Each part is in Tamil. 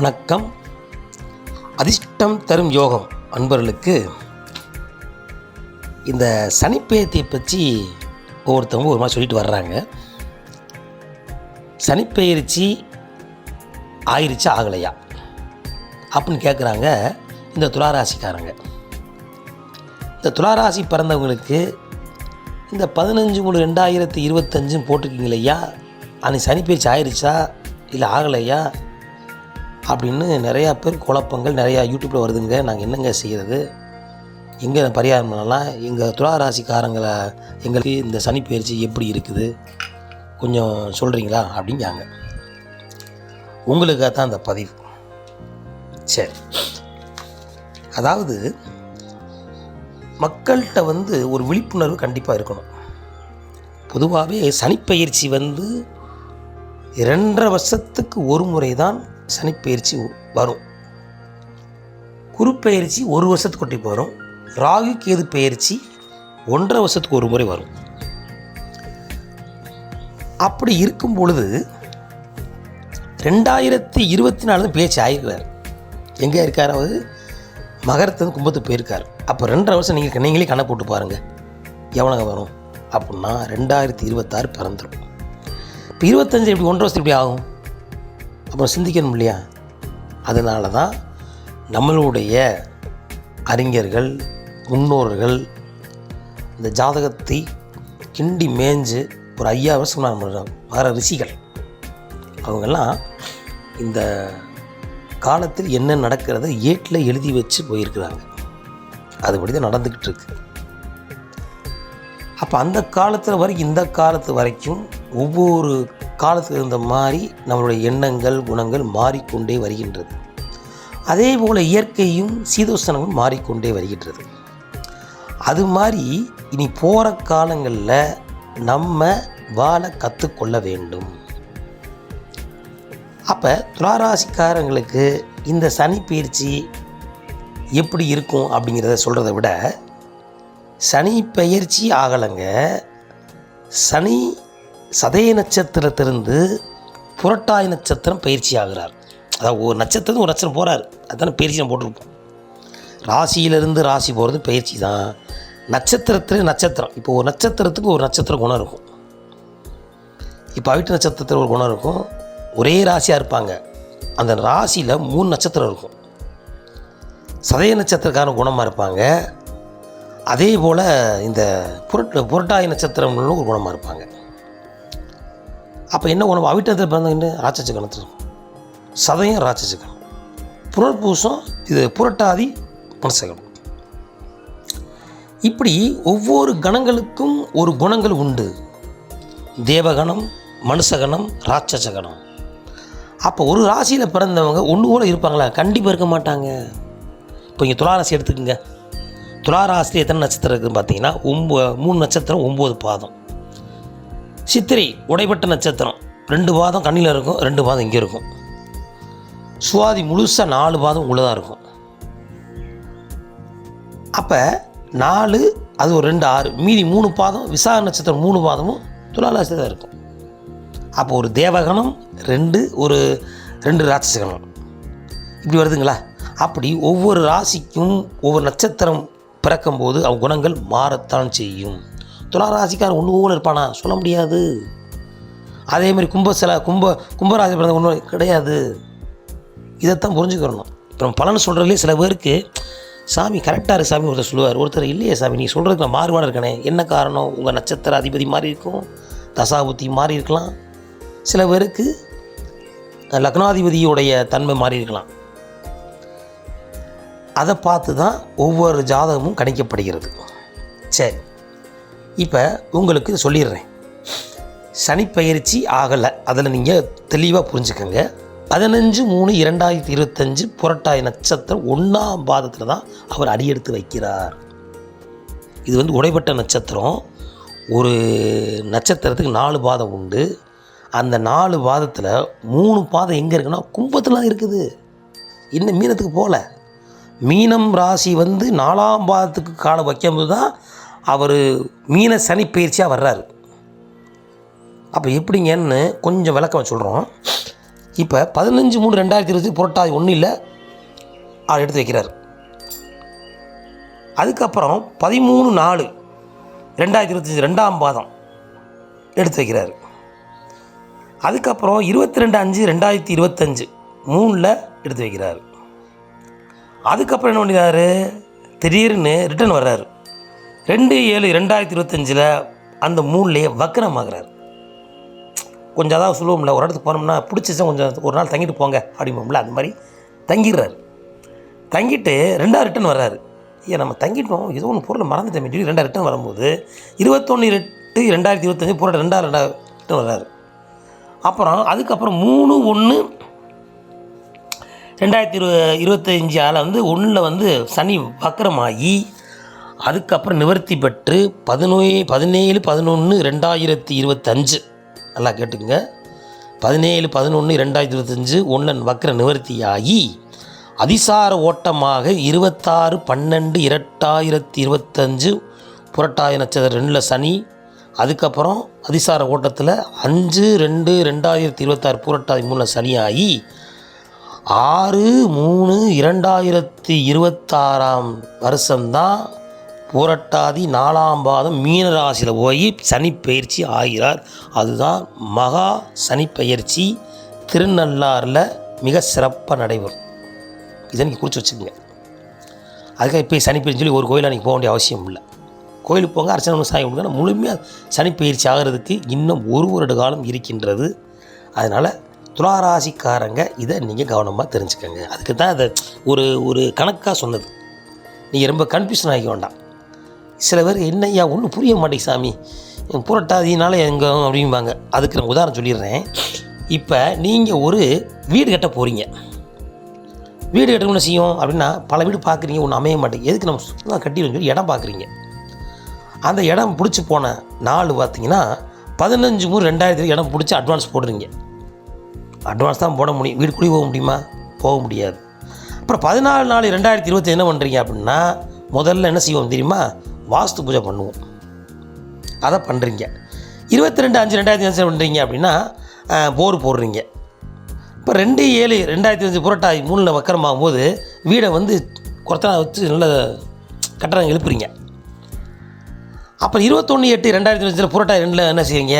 வணக்கம். அதிர்ஷ்டம் தரும் யோகம் அன்பர்களுக்கு. இந்த சனிப்பெயர்த்தியை பற்றி ஒவ்வொருத்தவங்க ஒரு மாதிரி சொல்லிட்டு வர்றாங்க. சனிப்பெயர்ச்சி ஆயிடுச்சா ஆகலையா? அப்படின்னு கேட்குறாங்க இந்த துளாராசிக்காரங்க. இந்த துளாராசி பிறந்தவங்களுக்கு இந்த பதினஞ்சு மூணு ரெண்டாயிரத்தி இருபத்தஞ்சுன்னு போட்டிருக்கீங்க இல்லையா? அன்னைக்கு சனிப்பெயர்ச்சி ஆயிடுச்சா இல்லை ஆகலையா? அப்படின்னு நிறையா பேர் குழப்பங்கள் நிறையா யூடியூப்பில் வருதுங்க. நாங்கள் என்னங்க செய்கிறது எங்கே பரிகாரம் பண்ணலாம்? எங்கள் துளாராசிக்காரங்களை எங்களுக்கு இந்த சனி பயிற்சி எப்படி இருக்குது? கொஞ்சம் சொல்கிறீங்களா அப்படிங்காங்க உங்களுக்காக தான் அந்த பதிவு. சரி. அதாவது மக்கள்கிட்ட வந்து ஒரு விழிப்புணர்வு கண்டிப்பாக இருக்கணும். பொதுவாகவே சனிப்பயிற்சி வந்து இரண்டரை வருஷத்துக்கு ஒரு முறை தான் சனிப்பெயர்ச்சி வரும். குருப்பெயர்ச்சி ஒரு வருஷத்துக்கு ஒட்டி வரும். ராகு கேது பெயர்ச்சி ஒன்றரை வருஷத்துக்கு ஒரு முறை வரும். அப்படி இருக்கும் பொழுது ரெண்டாயிரத்தி இருபத்தி நாலு தான் பேச்சு ஆயிருக்கிறார். எங்கே இருக்கார் அவர்? மகரத்துலேருந்து கும்பத்துக்கு போயிருக்கார். அப்போ ரெண்டரை வருஷம் நீங்கள் நீங்களே கணக்கு போட்டு பாருங்கள் எவ்வளோங்க வரும்? அப்படின்னா ரெண்டாயிரத்தி இருபத்தாறு பிறந்துடும் இப்போ இருபத்தஞ்சு எப்படி ஒன்றரை வருஷத்துக்கு எப்படி ஆகும். அப்புறம் சிந்திக்கணும் இல்லையா? அதனால தான் நம்மளுடைய அறிஞர்கள் முன்னோர்கள் இந்த ஜாதகத்தை கிண்டி மேய்ஞ்சு ஒரு ஐயா வருஷம் வர ரிஷிகள். அவங்கெல்லாம் இந்த காலத்தில் என்ன நடக்கிறத ஏட்டில் எழுதி வச்சு போயிருக்கிறாங்க. அதுபடி தான் நடந்துக்கிட்டு இருக்கு. அப்போ அந்த காலத்தில் வரைக்கும் இந்த காலத்து வரைக்கும் ஒவ்வொரு காலத்துக்கு இருந்த மாதிரி நம்மளுடைய எண்ணங்கள் குணங்கள் மாறிக்கொண்டே வருகின்றது. அதே போல் இயற்கையும் சீதோஷ்ணமும் மாறிக்கொண்டே வருகின்றது. அது மாதிரி இனி போகிற காலங்களில் நம்ம வாழ கற்றுக்கொள்ள வேண்டும். அப்போ துளாராசிக்காரங்களுக்கு இந்த சனி பயிற்சி எப்படி இருக்கும் அப்படிங்கிறத சொல்கிறத விட சனி பயிற்சி ஆகலைங்க. சனி சதய நட்சத்திரத்திலிருந்து புரட்டாய் நட்சத்திரம் பயிற்சி ஆகிறார். அதாவது ஒரு நட்சத்திரத்து ஒரு நட்சத்திரம் போகிறார் அதுதானே பயிற்சி நம்ம போட்டிருப்போம். ராசியிலிருந்து ராசி போகிறது பயிற்சி தான். நட்சத்திரத்தில் நட்சத்திரம். இப்போ ஒரு நட்சத்திரத்துக்கு ஒரு நட்சத்திர குணம் இருக்கும். இப்போ அவிட்டு நட்சத்திரத்தில் ஒரு குணம் இருக்கும். ஒரே ராசியாக இருப்பாங்க. அந்த ராசியில் மூணு நட்சத்திரம் இருக்கும். சதய நட்சத்திரக்கான குணமாக இருப்பாங்க. அதே போல் இந்த புரட் புரட்டாய் நட்சத்திரம்னு ஒரு குணமாக இருப்பாங்க. அப்போ என்ன உணவு? அவிட்டத்தில் பிறந்தவங்க ராட்சச கணத்தில் சதயம் ராட்சச கணம் புனர்பூசம் இது புரட்டாதி மனசகணம் இப்படி ஒவ்வொரு கணங்களுக்கும் ஒரு குணங்கள் உண்டு. தேவகணம் மனுஷகணம் ராட்சச கணம். அப்போ ஒரு ராசியில் பிறந்தவங்க ஒன்று கூட இருப்பாங்களா? கண்டிப்பாக இருக்க மாட்டாங்க. இப்போ இங்கே துளாராசி எடுத்துக்கோங்க. துளாராசியில் எத்தனை நட்சத்திரம் இருக்குதுன்னு பார்த்தீங்கன்னா ஒம்போ மூணு நட்சத்திரம் ஒம்பது பாதம். சித்திரை உடைப்பட்ட நட்சத்திரம். ரெண்டு பாதம் கண்ணில் இருக்கும் ரெண்டு பாதம் இங்கே இருக்கும். சுவாதி முழுசாக நாலு பாதம் உள்ளதாக இருக்கும். அப்போ நாலு அது ஒரு ரெண்டு ஆறு மீதி மூணு பாதம் விசாக நட்சத்திரம் மூணு பாதமும் துளாராசி தான் இருக்கும். அப்போ ஒரு தேவகணம் ரெண்டு ஒரு ரெண்டு ராட்சசகணம் இப்படி வருதுங்களா? அப்படி ஒவ்வொரு ராசிக்கும் ஒவ்வொரு நட்சத்திரம் பிறக்கும்போது அவங்க குணங்கள் மாறத்தான் செய்யும். துளாராசிக்காரன் ஒன்று போல இருப்பானா? சொல்ல முடியாது. அதே மாதிரி கும்ப சில கும்ப கும்பராசி பிறந்த ஒன்று கிடையாது. இதைத்தான் புரிஞ்சுக்கிறணும் இப்போ நம்ம பலன் சொல்கிறதுலே சில பேருக்கு சாமி கரெக்டாக இருக்கு சாமி ஒருத்தர் சொல்லுவார். ஒருத்தர் இல்லையே சாமி நீ சொல்கிறதுக்கு நான் மாறுபாடு இருக்கனே. என்ன காரணம்? உங்கள் நட்சத்திர அதிபதி மாறி இருக்கும். தசாபுத்தி மாறி இருக்கலாம். சில பேருக்கு லக்னாதிபதியுடைய தன்மை மாறி இருக்கலாம். அதை பார்த்து தான் ஒவ்வொரு ஜாதகமும் கணிக்கப்படுகிறது. சரி. இப்போ உங்களுக்கு சொல்லிடுறேன். சனிப்பயிற்சி ஆகலை. அதில் நீங்கள் தெளிவாக புரிஞ்சுக்கோங்க. பதினஞ்சு மூணு இரண்டாயிரத்தி இருபத்தஞ்சு புரட்டாய் நட்சத்திரம் ஒன்றாம் பாதத்தில் தான் அவர் அடியெடுத்து வைக்கிறார். இது வந்து உடைப்பட்ட நட்சத்திரம். ஒரு நட்சத்திரத்துக்கு நாலு பாதம் உண்டு. அந்த நாலு பாதத்தில் மூணு பாதம் எங்கே இருக்குன்னா கும்பத்தில் தான் இருக்குது. இன்னும் மீனத்துக்கு போகல. மீனம் ராசி வந்து நாலாம் பாதத்துக்கு காலை வைக்கும்போது தான் அவர் மீன சனி பயிற்சியாக வர்றாரு. அப்போ எப்படிங்கன்னு கொஞ்சம் விளக்கம் சொல்கிறோம் இப்போ பதினஞ்சு மூணு ரெண்டாயிரத்தி இருபத்தி புரட்டாதி ஒன்றும் இல்லை அவர் எடுத்து வைக்கிறார். அதுக்கப்புறம் பதிமூணு நாலு ரெண்டாயிரத்தி இருபத்தஞ்சி ரெண்டாம் பாதம் எடுத்து வைக்கிறாரு. அதுக்கப்புறம் இருபத்தி ரெண்டு அஞ்சு ரெண்டாயிரத்தி இருபத்தஞ்சு மூணில் எடுத்து வைக்கிறாரு. அதுக்கப்புறம் என்ன பண்ணிடுறாரு திடீர்னு ரிட்டர்ன் வர்றாரு. ரெண்டு ஏழு ரெண்டாயிரத்தி இருபத்தஞ்சில் அந்த மூணுலேயே வக்கரமாகிறார். கொஞ்சம் அதாவது சொல்லுவோம்ல ஒரு இடத்துக்கு போனோம்னா பிடிச்சிச்சா கொஞ்சம் ஒரு நாள் தங்கிட்டு போங்க அப்படிம்போம்ல அந்த மாதிரி தங்கிடுறாரு. தங்கிட்டு ரெண்டாவது ரிட்டன் வர்றாரு. ஏன் நம்ம தங்கிட்டோம் ஏதோ ஒன்று பொருளை மறந்துட்டோம் சொல்லி ரெண்டாவது ரிட்டன் வரும்போது இருபத்தொன்று எட்டு ரெண்டாயிரத்தி இருபத்தஞ்சி பொருள் ரெண்டாவது ரெண்டாவது ரிட்டன் வர்றாரு. அப்புறம் அதுக்கப்புறம் மூணு ஒன்று ரெண்டாயிரத்தி இரு இருபத்தஞ்சி ஆள் வந்து ஒன்றில் வந்து சனி வக்கரமாகி அதுக்கப்புறம் நிவர்த்தி பெற்று பதினோய் பதினேழு பதினொன்று ரெண்டாயிரத்தி இருபத்தஞ்சு. நல்லா கேட்டுக்குங்க. பதினேழு பதினொன்று ரெண்டாயிரத்தி இருபத்தஞ்சு ஒன்றன் வக்கர நிவர்த்தியாகி அதிசார ஓட்டமாக இருபத்தாறு பன்னெண்டு இரண்டாயிரத்தி இருபத்தஞ்சு புரட்டாய நட்சத்திரம் ரெண்டில் சனி அதுக்கப்புறம் அதிசார ஓட்டத்தில் அஞ்சு ரெண்டு ரெண்டாயிரத்தி இருபத்தாறு புரட்டாதி மூணில் சனியாகி ஆறு மூணு இரண்டாயிரத்தி இருபத்தாறாம் வருஷம்தான் புரட்டாதி நாலாம் பாதம் மீன ராசியில் போய் சனிப்பெயர்ச்சி ஆகிறார். அதுதான் மகா சனிப்பெயர்ச்சி திருநள்ளாறில் மிக சிறப்பாக நடைபெறும். இதை நீங்கள் குறித்து வச்சுக்கோங்க. அதுக்காக இப்போ சனிப்பெயர்ச்சி சொல்லி ஒரு கோயில் நீங்கள் போக வேண்டிய அவசியம் இல்லை. கோயிலுக்கு போங்க அர்ச்சனை பண்ணி சாமி கும்பிடுங்க. முழுமையாக சனிப்பெயர்ச்சி ஆகிறதுக்கு இன்னும் ஒரு வருட காலம் இருக்கின்றது. அதனால் துளாராசிக்காரங்க இதை நீங்கள் கவனமாக தெரிஞ்சுக்கோங்க. அதுக்கு தான் அதை ஒரு ஒரு கணக்காக சொன்னது. நீங்கள் ரொம்ப கன்ஃபியூஷன் ஆகிக்க வேண்டாம். சில பேர் என்னய்யா ஒன்றும் புரிய மாட்டேங்க சாமி. புரட்டாதினால எங்கே அப்படிம்பாங்க. அதுக்கு நான் உதாரணம் சொல்லிடுறேன். இப்போ நீங்கள் ஒரு வீடு கட்ட போகிறீங்க வீடு கட்டணும் என்ன செய்யும் அப்படின்னா பல வீடு பார்க்குறீங்க ஒன்று அமைய மாட்டேங்குது. எதுக்கு நம்ம சுத்தமாக கட்டி சொல்லி இடம் பார்க்குறீங்க அந்த இடம் பிடிச்சி போன நாள் பார்த்தீங்கன்னா பதினஞ்சு மூணு ரெண்டாயிரத்தி இடம் பிடிச்சி அட்வான்ஸ் போடுறீங்க. அட்வான்ஸ் தான் போட முடியும். வீடு குடி போக முடியுமா? போக முடியாது. அப்புறம் பதினாலு நாலு ரெண்டாயிரத்தி இருபத்தி என்ன பண்ணுறீங்க அப்படின்னா முதல்ல என்ன செய்வோம் தெரியுமா? வாஸ்து பூஜை பண்ணுவோம். அதை பண்ணுறீங்க இருபத்தி ரெண்டு அஞ்சு ரெண்டாயிரத்தி அஞ்சு பண்ணுறீங்க அப்படின்னா போர் போடுறீங்க. இப்போ ரெண்டு ஏழு ரெண்டாயிரத்தி அஞ்சு புரட்டாதி மூணில் வக்கரமாகும் போது வீடை வந்து குறைத்தனா வச்சு நல்ல கட்டணம் எழுப்புறீங்க. அப்புறம் இருபத்தொன்று எட்டு ரெண்டாயிரத்தி அஞ்சில் புரட்டாதி ரெண்டில் என்ன செய்வீங்க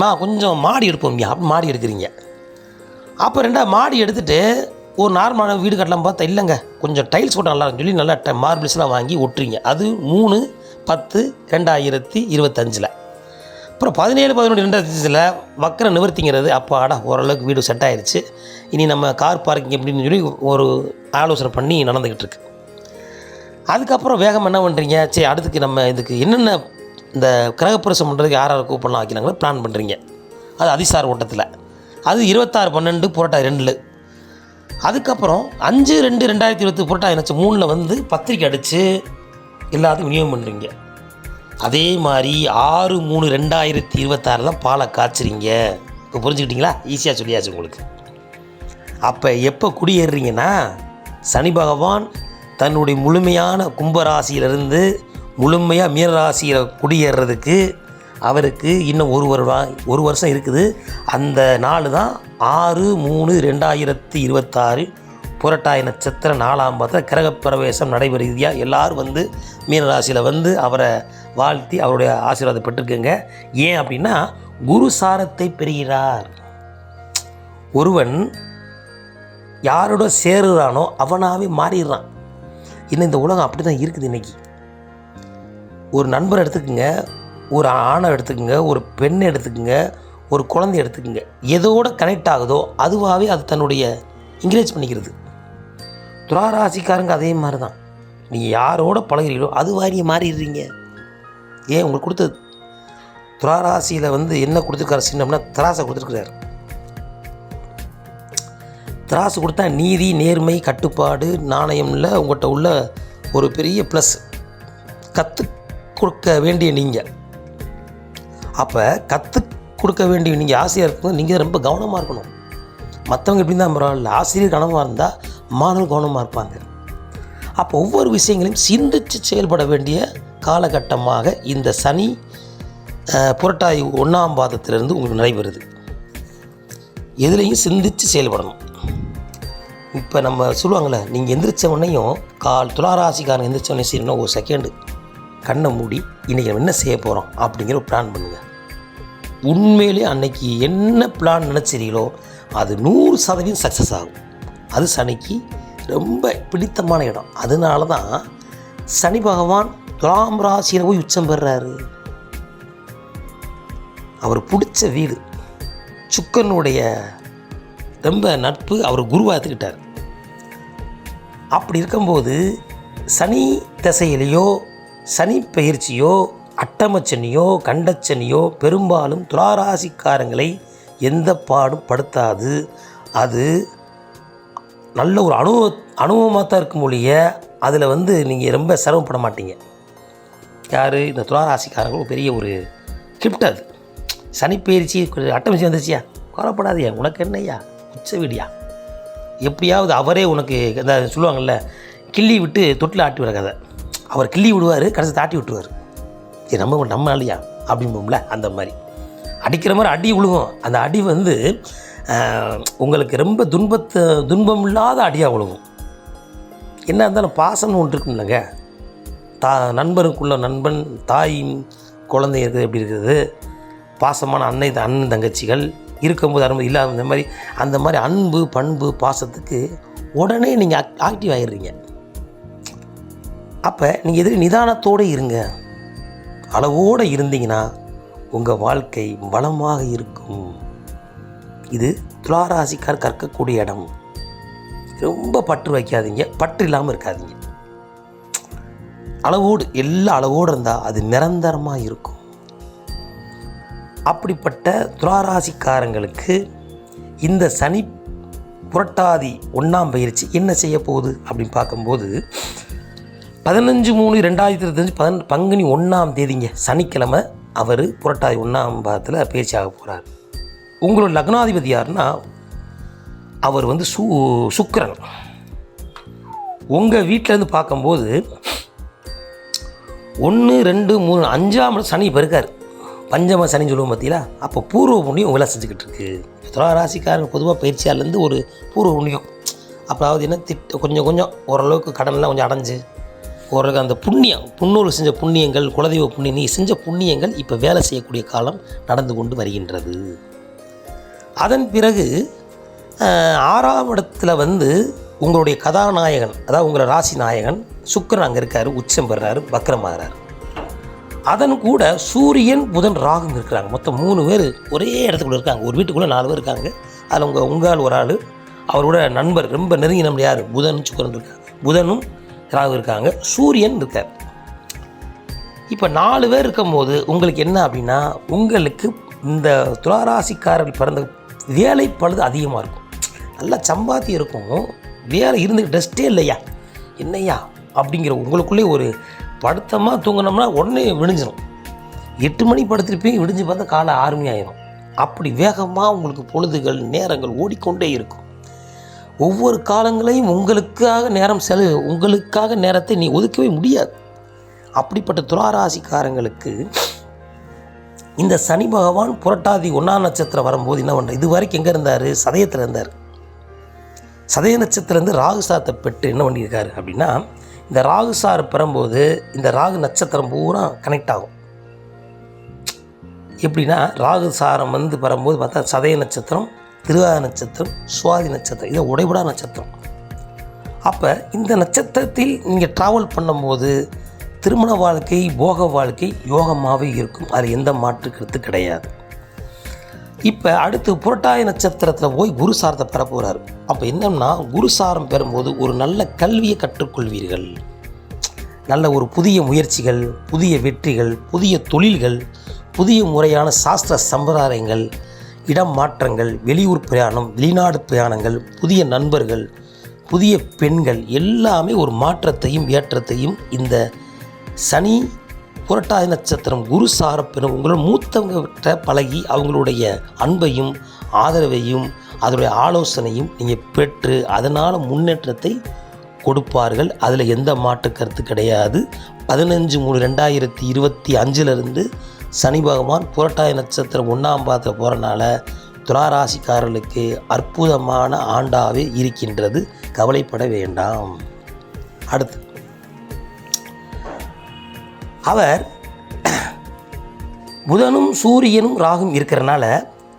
மா கொஞ்சம் மாடி எடுப்போம் அப்படி மாடி எடுக்கிறீங்க. அப்போ ரெண்டாவது மாடி எடுத்துகிட்டு ஒரு நார்மலான வீடு கட்டலாம் பார்த்தா இல்லைங்க. கொஞ்சம் டைல்ஸ் போட்டால் நல்லா சொல்லி நல்லா ட மார்பிள்ஸ்லாம் வாங்கி ஒட்டுறீங்க. அது மூணு பத்து ரெண்டாயிரத்தி இருபத்தஞ்சில். அப்புறம் பதினேழு பதினொன்று ரெண்டாயிரத்தில் வக்கர நிவர்த்திங்கிறது அப்போ ஆடா ஓரளவுக்கு வீடு செட் ஆயிடுச்சு இனி நம்ம கார் பார்க்கிங் அப்படின்னு சொல்லி ஒரு ஆலோசனை பண்ணி நடந்துக்கிட்டு இருக்கு. அதுக்கப்புறம் வேகம் என்ன பண்ணுறீங்க சரி அடுத்துக்கு நம்ம இதுக்கு என்னென்ன இந்த கிரகப்பிரசம் பண்ணுறதுக்கு யார் யாரை கூப்பிடலாம் வைக்கிறாங்களோ பிளான் பண்ணுறீங்க அது அதிசார ஓட்டத்தில். அது இருபத்தாறு பன்னெண்டு புரோட்டா ரெண்டில் அதுக்கப்புறம் அஞ்சு ரெண்டு ரெண்டாயிரத்தி இருபத்தி புரட்டாதி நச்சு மூணில் வந்து பத்திரிக்கை அடித்து எல்லாத்தையும் விநியோகம் பண்ணுறீங்க அதே மாதிரி ஆறு மூணு ரெண்டாயிரத்தி இருபத்தாறு தான் பாலை காய்ச்சுறீங்க. இப்போ புரிஞ்சுக்கிட்டீங்களா? ஈஸியாக சொல்லியாச்சு உங்களுக்கு. அப்போ எப்போ குடியேறுறீங்கன்னா சனி பகவான் தன்னுடைய முழுமையான கும்பராசியிலிருந்து முழுமையாக மீனராசியில் குடியேறுறதுக்கு அவருக்கு இன்னும் ஒரு வருடம் ஒரு வருஷம் இருக்குது. அந்த நாள் தான் ஆறு மூணு ரெண்டாயிரத்தி இருபத்தாறு புரட்டாய நட்சத்திர நாலாம் பாதத்தில் கிரகப்பிரவேசம் நடைபெறுதியாக எல்லாரும் வந்து மீனராசியில் வந்து அவரை வாழ்த்தி அவருடைய ஆசீர்வாதம் பெற்றுக்குங்க ஏன் அப்படின்னா குரு சாரத்தை பெறுகிறார். ஒருவன் யாரோட சேருறானோ அவனாகவே மாறிடுறான். இன்னும் இந்த உலகம் அப்படி தான் இருக்குது இன்றைக்கி ஒரு நண்பரை எடுத்துக்கோங்க. ஒரு ஆணை எடுத்துக்கோங்க ஒரு பெண்ணை எடுத்துக்கோங்க ஒரு குழந்தை எடுத்துக்கோங்க. எதோட கனெக்ட் ஆகுதோ அதுவாகவே அது தன்னுடைய என்கரேஜ் பண்ணிக்கிறது. துளாராசிக்காரங்க அதே மாதிரி தான் நீங்கள் யாரோட பழகுறீங்களோ அது வாரிய மாறிடுறீங்க. ஏன்? உங்களுக்கு கொடுத்தது. துளாராசியில் வந்து என்ன கொடுத்துருக்காரு சின்னம்னா திராசை கொடுத்துருக்குறாரு. திராசு கொடுத்தா நீதி நேர்மை கட்டுப்பாடு நாணயமில் உங்கள்கிட்ட உள்ள ஒரு பெரிய ப்ளஸ் கற்றுக் கொடுக்க வேண்டிய நீங்கள் அப்போ கற்றுக் கொடுக்க வேண்டிய நீங்கள் ஆசையாக இருக்கும்போது நீங்கள் ரொம்ப கவனமாக இருக்கணும். மற்றவங்க எப்படி தான் பரவாயில்ல ஆசிரியர் கவனமாக இருந்தால் மாணவர் கவனமாக இருப்பாங்க. அப்போ ஒவ்வொரு விஷயங்களையும் சிந்தித்து செயல்பட வேண்டிய காலகட்டமாக இந்த சனி புரட்டாய் ஒன்றாம் பாதத்திலிருந்து உங்களுக்கு நடைபெறுது. எதுலேயும் சிந்தித்து செயல்படணும். இப்போ நம்ம சொல்லுவாங்களே நீங்கள் எந்திரிச்ச உடனேயும் கால் துளாராசிக்காரன் எந்திரிச்ச உடனே சரி ஒரு செகண்டு கண்ணை மூடி இன்றைக்கி நம்ம என்ன செய்ய போகிறோம் அப்படிங்கிற ஒரு பிளான் பண்ணுங்கள் உண்மையிலே அன்னைக்கு என்ன பிளான் நினச்சிறீங்களோ அது நூறு சதவீதம் சக்ஸஸ் ஆகும். அது சனிக்கு ரொம்ப பிடித்தமான இடம். அதனால தான் சனி பகவான் துலாம் ராசியில் போய் உச்சம் பெறுறாரு. அவர் பிடிச்ச வீடு. சுக்கனுடைய ரொம்ப நட்பு அவர் குருவாக எடுத்துக்கிட்டார். அப்படி இருக்கும்போது சனி திசையிலையோ சனி பயிற்சியோ அட்டமச்சனியோ கண்டச்சனியோ பெரும்பாலும் துளாராசிக்காரங்களை எந்த பாடும் படுத்தாது. அது நல்ல ஒரு அனுபவ அனுபவமாக தான் இருக்கும் ஒழிய அதில் வந்து நீங்கள் ரொம்ப சிரமப்பட மாட்டீங்க. யார்? இந்த துளாராசிக்காரங்களும் பெரிய ஒரு கிஃப்ட் அது. சனிப்பயிற்சி அட்டமச்சி வந்துச்சியா கவலைப்படாதயா உனக்கு என்னய்யா? உச்ச வீடியா. எப்படியாவது அவரே உனக்கு இந்த சொல்லுவாங்கள்ல கிள்ளி விட்டு தொட்டில் ஆட்டி வர கதை. அவர் கிள்ளி விடுவார் கடைசி தாட்டி விட்டுருவார். இது நம்ம நம்ம இல்லையா அப்படிம்போம்ல அந்த மாதிரி. அடிக்கிற மாதிரி அடி விழுகும் அந்த அடி வந்து உங்களுக்கு ரொம்ப துன்பத்தை துன்பம் இல்லாத அடியாக விழுகும் என்ன இருந்தாலும் பாசம்னு ஒன்று இருக்கும்லங்க. தா நண்பருக்குள்ள நண்பன் தாயின் குழந்தை இருக்குது எப்படி இருக்குது? பாசமான அன்னை அண்ணன் தங்கச்சிகள் இருக்கும்போது அனுமதி இல்லாத இந்த மாதிரி அந்த மாதிரி அன்பு பண்பு பாசத்துக்கு உடனே நீங்கள் ஆக்டிவ் ஆகிடுறீங்க அப்போ நீங்கள் எது நிதானத்தோடு இருங்க. அளவோடு இருந்தீங்கன்னா உங்கள் வாழ்க்கை வளமாக இருக்கும். இது துளாராசிக்கார் கற்கக்கூடிய இடம். ரொம்ப பற்று வைக்காதீங்க. பற்று இல்லாமல் இருக்காதீங்க. அளவோடு எல்லா அளவோடு இருந்தால் அது நிரந்தரமாக இருக்கும். அப்படிப்பட்ட துளாராசிக்காரங்களுக்கு இந்த சனி புரட்டாதி ஒன்றாம் பயிற்சி என்ன செய்ய போகுது அப்படின்னு பார்க்கும்போது பதினஞ்சு மூணு ரெண்டாயிரத்தி இருபத்தஞ்சு பதின பங்குனி ஒன்றாம் தேதிங்க. சனிக்கிழமை அவர் புரட்டாதி ஒன்றாம் பாதத்தில் பேச்சாக போகிறார் உங்களோட லக்னாதிபதி யாருன்னா அவர் வந்து சு சுக்கரன். உங்கள் வீட்டிலேருந்து பார்க்கும்போது ஒன்று ரெண்டு மூணு அஞ்சாம் சனி இப்போ இருக்கார். பஞ்சம சனி சொல்லுவோம் பார்த்தீங்களா அப்போ பூர்வ புண்ணியம் வேலை செஞ்சுக்கிட்டு இருக்கு. துலா ராசிக்காரன் பொதுவாக பயிற்சியாலேருந்து ஒரு பூர்வ புண்ணியம். அதாவது என்ன திட்ட கொஞ்சம் கொஞ்சம் ஓரளவுக்கு கடன்லாம் கொஞ்சம் அடைஞ்சு ஒரு அந்த புண்ணியம் புண்ணூர் செஞ்ச புண்ணியங்கள் குலதெய்வ புண்ணியம் நீ செஞ்ச புண்ணியங்கள் இப்போ வேலை செய்யக்கூடிய காலம் நடந்து கொண்டு வருகின்றது. அதன் பிறகு ஆறாம் இடத்துல வந்து உங்களுடைய கதாநாயகன் அதாவது உங்களை ராசி நாயகன் சுக்கரன் அங்கே இருக்கார் உச்சம் பெறுறாரு வக்கரமாகிறார் அதன் கூட சூரியன் புதன் ராகும் இருக்கிறாங்க. மொத்தம் மூணு பேர் ஒரே இடத்துக்குள்ள இருக்காங்க. ஒரு வீட்டுக்குள்ளே நாலு பேர் இருக்காங்க. அதில் உங்கள் உங்கள் ஒரு ஆள். அவரோட நண்பர் ரொம்ப நெருங்கிய நம்பர் யார்? புதன் சுக்கரன் இருக்காங்க. புதனும் ராகு இருக்காங்க? சூரியன் இருக்கார். இப்போ நாலு பேர் இருக்கும்போது உங்களுக்கு என்ன அப்படின்னா உங்களுக்கு இந்த துளாராசிக்காரர்கள் பிறந்த வேலை பழுது அதிகமாக இருக்கும். நல்லா சம்பாத்தி இருக்கும். வேலை இருந்து டெஸ்ட்டே இல்லையா? என்னய்யா? அப்படிங்கிற உங்களுக்குள்ளே ஒரு படுத்தமாக தூங்கினோம்னா உடனே விடிஞ்சிடும் எட்டு மணி படுத்திருப்பீங்க விடிஞ்சு பார்த்தா காலை ஆறு மணி ஆயிரும். அப்படி வேகமாக உங்களுக்கு பொழுதுகள் நேரங்கள் ஓடிக்கொண்டே இருக்கும். ஒவ்வொரு காலங்களையும் உங்களுக்காக நேரம் செலவு உங்களுக்காக நேரத்தை நீ ஒதுக்கவே முடியாது. அப்படிப்பட்ட துளாராசிக்காரங்களுக்கு இந்த சனி பகவான் புரட்டாதி ஒன்றாம் நட்சத்திரம் வரும்போது என்ன பண்ணுற இது வரைக்கும் எங்கே இருந்தார்? சதயத்தில் இருந்தார். சதய நட்சத்திரந்து ராகு சாரத்தை பெற்று என்ன பண்ணியிருக்காரு அப்படின்னா இந்த ராகு சார் பெறும்போது இந்த ராகு நட்சத்திரம் பூரா கனெக்ட் ஆகும். எப்படின்னா ராகு சாரம் வந்து பெறும்போது பார்த்தா சதய நட்சத்திரம் திருவாத நட்சத்திரம் சுவாதி நட்சத்திரம் இது உடைபடா நட்சத்திரம். அப்போ இந்த நட்சத்திரத்தில் நீங்கள் ட்ராவல் பண்ணும்போது திருமண வாழ்க்கை போக வாழ்க்கை யோகமாகவே இருக்கும். அது எந்த மாற்று கருத்து கிடையாது. இப்போ அடுத்து புரட்டாய நட்சத்திரத்தில் போய் குரு சாரத்தை பெற போகிறார் அப்போ என்னன்னா குரு சாரம் பெறும்போது ஒரு நல்ல கல்வியை கற்றுக்கொள்வீர்கள். நல்ல ஒரு புதிய முயற்சிகள் புதிய வெற்றிகள் புதிய தொழில்கள் புதிய முறையான சாஸ்திர சம்பிரதாயங்கள் இடம் மாற்றங்கள் வெளியூர் பிரயாணம் வெளிநாடு பிரயாணங்கள் புதிய நண்பர்கள் புதிய பெண்கள் எல்லாமே ஒரு மாற்றத்தையும் ஏற்றத்தையும் இந்த சனி புரட்டாதி நட்சத்திரம் குரு சாரப்பெறும் உங்களோட மூத்தவங்கிட்ட பழகி அவங்களுடைய அன்பையும் ஆதரவையும் அதனுடைய ஆலோசனையும் நீங்கள் பெற்று அதனால் முன்னேற்றத்தை கொடுப்பார்கள். அதில் எந்த மாற்று கருத்து கிடையாது. பதினஞ்சு மூணு ரெண்டாயிரத்தி இருபத்தி அஞ்சிலிருந்து சனி பகவான் புரட்டாய நட்சத்திரம் ஒன்றாம் பாதத்தில் போகிறனால துளாராசிக்காரர்களுக்கு அற்புதமான ஆண்டாவே இருக்கின்றது. கவலைப்பட வேண்டாம். அடுத்து. அவர் புதனும் சூரியனும் ராகும் இருக்கிறனால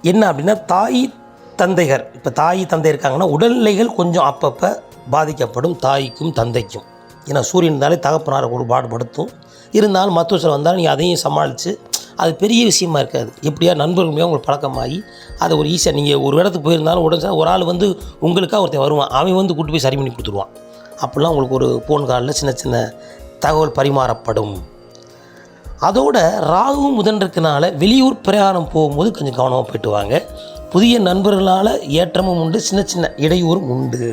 என்ன அப்படின்னா தாய் தந்தைகள் இப்போ தாய் தந்தை இருக்காங்கன்னா உடல்நிலைகள் கொஞ்சம் அப்பப்போ பாதிக்கப்படும் தாய்க்கும் தந்தைக்கும். ஏன்னா சூரியன் இருந்தாலே தகப்பனாரை ஒரு பாடுபடுத்தும். இருந்தாலும் மருத்துவத்தில் வந்தால் நீ அதையும் சமாளித்து அது பெரிய விஷயமா இருக்காது. எப்படியா நண்பர்கள் மூலியமா உங்களுக்கு பழக்கமாகி அதை ஒரு ஈஸியாக நீங்கள் ஒரு இடத்துக்கு போயிருந்தாலும் உடனே ஒரு ஆள் வந்து உங்களுக்காக ஒருத்தன் வருவான். அவன் வந்து கூட்டு போய் சரி பண்ணி கொடுத்துருவான். அப்படிலாம் உங்களுக்கு ஒரு ஃபோன் காலில் சின்ன சின்ன தகவல் பரிமாறப்படும். அதோட ராகுவும் புதன் இருக்கனால வெளியூர் பிரயாணம் போகும்போது கொஞ்சம் கவனமாக போயிட்டு வாங்க. புதிய நண்பர்களால் ஏற்றமும் உண்டு சின்ன சின்ன இடையூறும் உண்டு.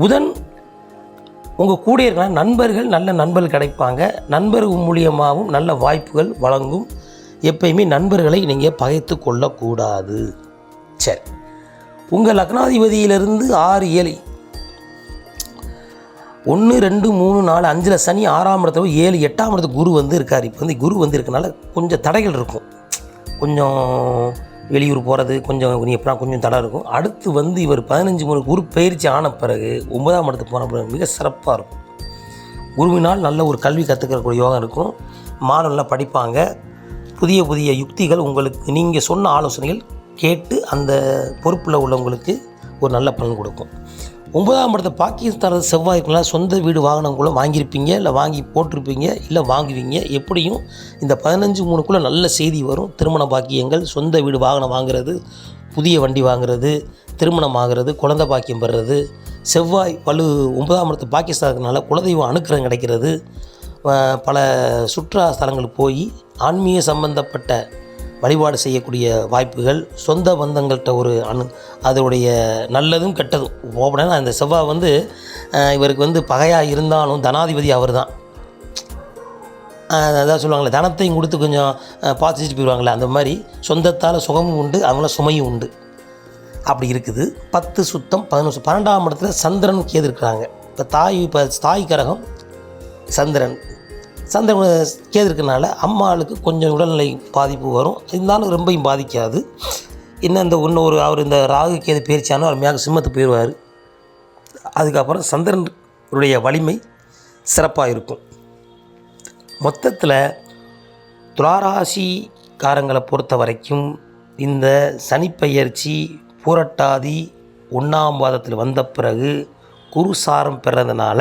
புதன் உங்கள் கூட இருக்கிற நண்பர்கள் நல்ல நண்பர்கள் கிடைப்பாங்க. நண்பர்கள் மூலியமாகவும் நல்ல வாய்ப்புகள் வழங்கும். எப்பயுமே நண்பர்களை நீங்கள் பகைத்து கொள்ளக்கூடாது. சரி. உங்கள் லக்னாதிபதியிலிருந்து ஆறு ஏழு. ஒன்று ரெண்டு மூணு நாலு அஞ்சில் சனி ஆறாம் இடத்துல ஏழு எட்டாம் இடத்துக்கு குரு வந்து இருக்கார். இப்போ வந்து குரு வந்து இருக்கனால கொஞ்சம் தடைகள் இருக்கும். கொஞ்சம் வெளியூர் போகிறது கொஞ்சம் எப்படின்னா கொஞ்சம் தடை இருக்கும். அடுத்து வந்து இவர் பதினஞ்சு மூணு குரு பயிற்சி ஆன பிறகு ஒன்பதாம் இடத்துக்கு போன பிறகு மிக சிறப்பாக இருக்கும். குருவினால் நல்ல ஒரு கல்வி கற்றுக்கிறக்கூடிய யோகம் இருக்கும். மாணவர்கள் படிப்பாங்க. புதிய புதிய யுக்திகள் உங்களுக்கு நீங்கள் சொன்ன ஆலோசனைகள் கேட்டு அந்த பொறுப்பில் உள்ளவங்களுக்கு ஒரு நல்ல பலன் கொடுக்கும். ஒன்பதாம் இடத்த பாகிஸ்தான் செவ்வாய்க்குள்ளே சொந்த வீடு வாகனம் கூட வாங்கியிருப்பீங்க இல்லை வாங்கி போட்டிருப்பீங்க இல்லை வாங்குவீங்க. எப்படியும் இந்த பதினஞ்சு மூணுக்குள்ளே நல்ல செய்தி வரும். திருமண பாக்கியங்கள் சொந்த வீடு வாகனம் வாங்குறது புதிய வண்டி வாங்குறது திருமணம் ஆகிறது குழந்தை பாக்கியம் பெறுறது. செவ்வாய் வலு ஒன்பதாம் இடத்து பாகிஸ்தானுக்குனால குலதெய்வம் அனுக்கிரகம் கிடைக்கிறது. பல சுற்றுலா ஸ்தலங்களுக்கு போய் ஆன்மீக சம்பந்தப்பட்ட வழிபாடு செய்யக்கூடிய வாய்ப்புகள் சொந்த பந்தங்கள்கிட்ட ஒரு அனு அதோடைய நல்லதும் கெட்டதும். ஓப்பனா அந்த செவ்வாய் வந்து இவருக்கு வந்து பகையாக இருந்தாலும் தனாதிபதி அவர் தான் அதான் சொல்லுவாங்களே தனத்தையும் கொடுத்து கொஞ்சம் அஹ், போயிடுவாங்களே அந்த மாதிரி சொந்தத்தால் சுகமும் உண்டு அவங்கள சுமையும் உண்டு. அப்படி இருக்குது. பத்து சுத்தம் பதினொன்று பன்னெண்டாம் இடத்துல சந்திரன் கேது இருக்கிறாங்க. இப்போ தாய் இப்போ தாய் கரகம் சந்திரன். சந்திரன் கேது இருக்கிறனால அம்மாளுக்கு கொஞ்சம் உடல்நிலை பாதிப்பு வரும். இருந்தாலும் ரொம்பையும் பாதிக்காது. இன்னும் இந்த இன்னொரு அவர் இந்த ராகு கேது பயிற்சியானோ அவர் மேக சிம்மத்து போயிடுவார். அதுக்கப்புறம் சந்திரனுடைய வலிமை சிறப்பாக இருக்கும் மொத்தத்தில் துளாராசிக்காரங்களை பொறுத்த வரைக்கும் இந்த சனிப்பெயர்ச்சி பூரட்டாதி ஒன்றாம் பாதத்தில் வந்த பிறகு குருசாரம் பெறதுனால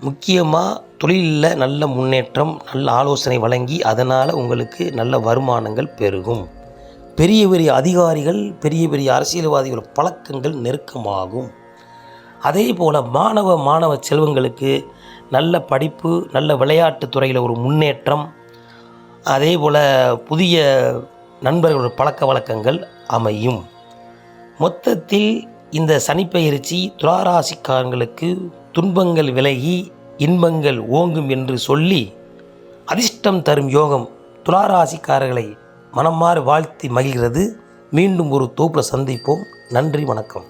முக்கியமாக தொழிலில் நல்ல முன்னேற்றம் நல்ல ஆலோசனை வழங்கி அதனால் உங்களுக்கு நல்ல வருமானங்கள் பெருகும். பெரிய பெரிய அதிகாரிகள் பெரிய பெரிய அரசியல்வாதிகள் பழக்கங்கள் நெருக்கமாகும். அதே போல் மாணவ மாணவ செல்வங்களுக்கு நல்ல படிப்பு நல்ல விளையாட்டு துறையில் ஒரு முன்னேற்றம் அதே போல் புதிய நண்பர்களோட பழக்க வழக்கங்கள் அமையும். மொத்தத்தில் இந்த சனிப்பெயர்ச்சி துளாராசிக்காரங்களுக்கு துன்பங்கள் விலகி இன்பங்கள் ஓங்கும் என்று சொல்லி அதிர்ஷ்டம் தரும் யோகம் துளாராசிக்காரர்களை மனமாறு வாழ்த்தி மகிழ்கிறது. மீண்டும் ஒரு தோப்பில் சந்திப்போம். நன்றி வணக்கம்.